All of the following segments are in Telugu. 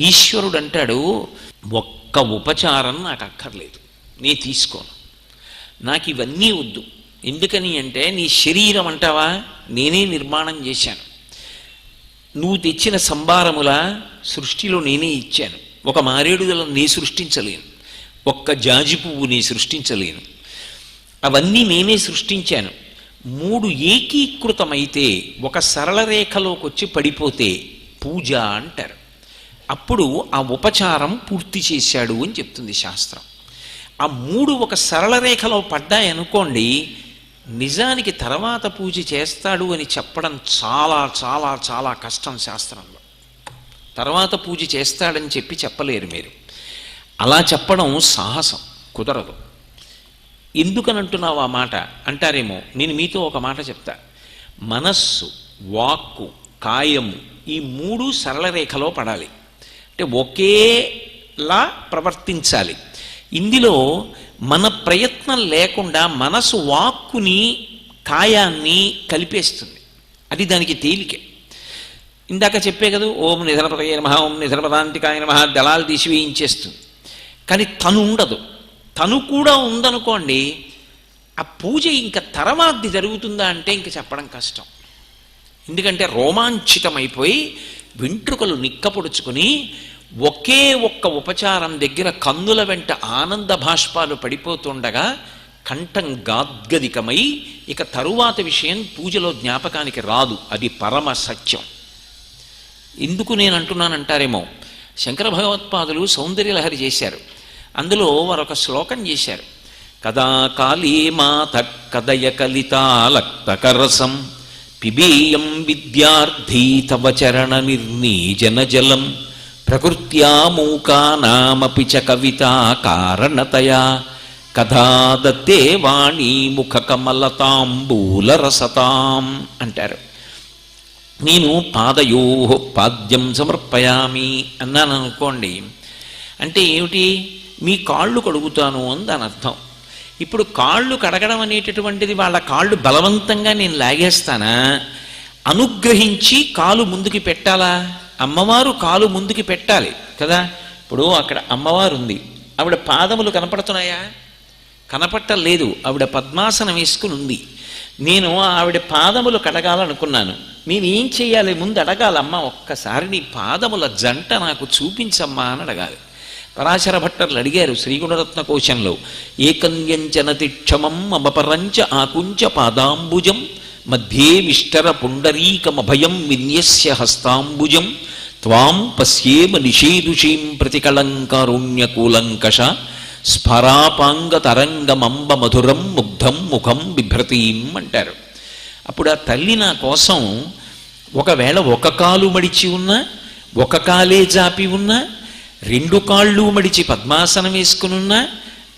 ఈశ్వరుడు అంటాడు ఒక్క ఉపచారం నాకు అక్కర్లేదు. నీ తీసుకోను. నాకు ఇవన్నీ వద్దు. ఎందుకని అంటే నీ శరీరం అంటావా? నేనే నిర్మాణం చేశాను. నువ్వు తెచ్చిన సంభారముల సృష్టిలో నేనే ఇచ్చాను. ఒక మారేడుదల నీ సృష్టించలేను. ఒక్క జాజి పువ్వు నీ సృష్టించలేను. అవన్నీ నేనే సృష్టించాను. మూడు ఏకీకృతమైతే ఒక సరళ రేఖలోకి వచ్చి పడిపోతే పూజ అంటారు. అప్పుడు ఆ ఉపచారం పూర్తి చేశాడు అని చెప్తుంది శాస్త్రం. ఆ మూడు ఒక సరళ రేఖలో పడ్డాయనుకోండి నిజానికి తర్వాత పూజ చేస్తాడు అని చెప్పడం చాలా చాలా చాలా కష్టం శాస్త్రంలో. తర్వాత పూజ చేస్తాడని చెప్పి చెప్పలేరు మీరు. అలా చెప్పడం సాహసం కుదరదు. ఎందుకనంటున్నావు ఆ మాట? అంటారేమో నేను మీతో ఒక మాట చెప్తా. మనస్సు వాక్కు కాయము ఈ మూడు సరళ రేఖలో పడాలి. అంటే ఒకేలా ప్రవర్తించాలి. ఇందులో మన ప్రయత్నం లేకుండా మనసు వాక్కుని కాయాన్ని కలిపేస్తుంది. అది దానికి తేలికే. ఇందాక చెప్పే కదా ఓం నిధనపదయ నమ ఓం నిధనపదాంతికాయ నమ దళాలు తీసి వేయించేస్తుంది. కానీ తను ఉండదు. తను కూడా ఉందనుకోండి ఆ పూజ ఇంకా తర్వాతది జరుగుతుందా అంటే ఇంక చెప్పడం కష్టం. ఎందుకంటే రోమాంచితమైపోయి వెంట్రుకలు నిక్కపొడుచుకుని ఒకే ఒక్క ఉపచారం దగ్గర కందుల వెంట ఆనంద భాష్పాలు పడిపోతుండగా కంఠం గాద్గదికమై ఇక తరువాత విషయం పూజలో జ్ఞాపకానికి రాదు. అది పరమ సత్యం. ఎందుకు నేను అంటున్నానంటారేమో. శంకర భగవత్పాదులు సౌందర్యలహరి చేశారు. అందులో వారొక శ్లోకం చేశారు. కదా కాళీ మాత కదయ కలితాలక్తకరసం పిబేయం విద్యార్థీ తవ చరణ నిర్నీజన జలం ప్రకృత్యా మూకానామపి చ కవితా కారణతయా కథా దత్తే వాణీ కమలతాంబూలరసతాం అంటారు. నేను పాదయో పాద్యం సమర్పయామి అన్నాను అనుకోండి. అంటే ఏమిటి? మీ కాళ్ళు కడుగుతాను అని దాని అర్థం. ఇప్పుడు కాళ్ళు కడగడం అనేటటువంటిది వాళ్ళ కాళ్ళు బలవంతంగా నేను లాగేస్తానా? అనుగ్రహించి కాలు ముందుకి పెట్టాలా? అమ్మవారు కాలు ముందుకి పెట్టాలి కదా? ఇప్పుడు అక్కడ అమ్మవారు ఉంది ఆవిడ పాదములు కనపడుతున్నాయా? కనపట్టలేదు. ఆవిడ పద్మాసనం వేసుకుని ఉంది నేను ఆవిడ పాదములు కడగాలనుకున్నాను. నేను ఏం చెయ్యాలి ముందు అడగాలమ్మా ఒక్కసారి నీ పాదముల జంట నాకు చూపించమ్మా అని అడగాలి. పరాశర భట్టర్లు అడిగారు శ్రీగుణరత్న కోశంలో. ఏకంజన తిక్షమం అమపరంచ ఆకుంచ పాదాంబుజం మధ్యే విష్టర పుండరీకమభయం విన్యస్య హస్తాంబుజం. త్వాం పశ్యేమ నిషేదుషీం ప్రతికళంకారుణ్యకూలంకష. స్ఫరాపాంగతరంగమంబ మధురం ముగ్ధం ముఖం బిభ్రతీం అంటారు. అప్పుడు ఆ తల్లి నా కోసం ఒకవేళ ఒక కాలు మడిచి ఉన్నా ఒక కాలే జాపి ఉన్నా రెండు కాళ్ళు మడిచి పద్మాసనం వేసుకునున్నా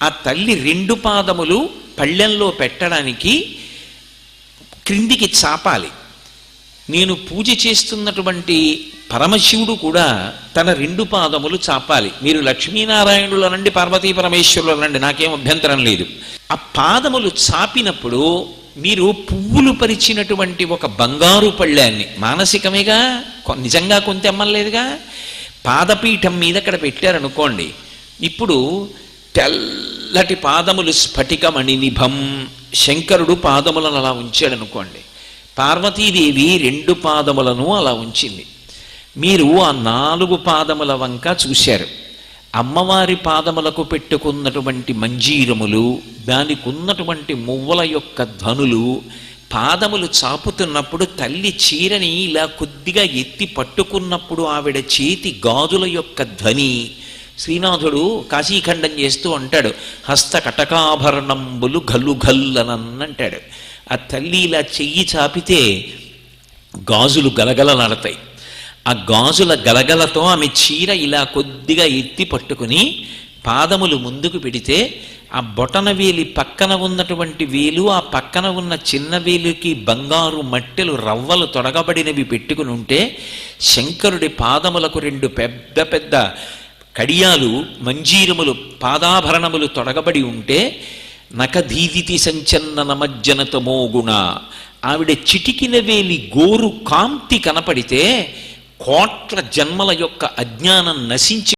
ఆ తల్లి రెండు పాదములు పళ్ళెంలో పెట్టడానికి క్రిందికి చాపాలి. నేను పూజ చేస్తున్నటువంటి పరమశివుడు కూడా తన రెండు పాదములు చాపాలి. మీరు లక్ష్మీనారాయణులు అనండి పార్వతీ పరమేశ్వరులు అనండి నాకేం అభ్యంతరం లేదు. ఆ పాదములు చాపినప్పుడు మీరు పువ్వులు పరిచినటువంటి ఒక బంగారు పళ్ళాన్ని మానసికమేగా? కొ- నిజంగా కొంత అమ్మలేదుగా పాదపీఠం మీద అక్కడ పెట్టారనుకోండి ఇప్పుడు తెల్లటి పాదములు స్ఫటికమణి నిభం శంకరుడు పాదములను అలా ఉంచాడు అనుకోండి పార్వతీదేవి రెండు పాదములను అలా ఉంచింది. మీరు ఆ నాలుగు పాదముల వంక చూశారు. అమ్మవారి పాదములకు పెట్టుకున్నటువంటి మంజీరములు దానికి ఉన్నటువంటి మువ్వల యొక్క ధనులు పాదములు చాపుతున్నప్పుడు తల్లి చీరని ఇలా కొద్దిగా ఎత్తి పట్టుకున్నప్పుడు ఆవిడ చేతి గాజుల యొక్క ధ్వని శ్రీనాథుడు కాశీఖండం చేస్తూ అంటాడు హస్త కటకాభరణంబులు గల్లు గల్లనంటాడు ఆ తల్లి ఇలా చెయ్యి చాపితే గాజులు గలగలలాడతాయి ఆ గాజుల గలగలతో ఆమె చీర ఇలా కొద్దిగా ఎత్తి పట్టుకుని పాదములు ముందుకు పెడితే ఆ బొటన వేలి పక్కన ఉన్నటువంటి వేలు ఆ పక్కన ఉన్న చిన్న వేలుకి బంగారు మట్టెలు రవ్వలు తొడగబడినవి పెట్టుకుని ఉంటే శంకరుడి పాదములకు రెండు పెద్ద పెద్ద కడియాలు మంజీరములు పాదాభరణములు తొడగబడి ఉంటే నకధీదితి సంచన్న నమజ్జనతమోగుణ ఆవిడ చిటికిన వేలి గోరు కాంతి కనపడితే కోట్ల జన్మల యొక్క అజ్ఞానం నశించి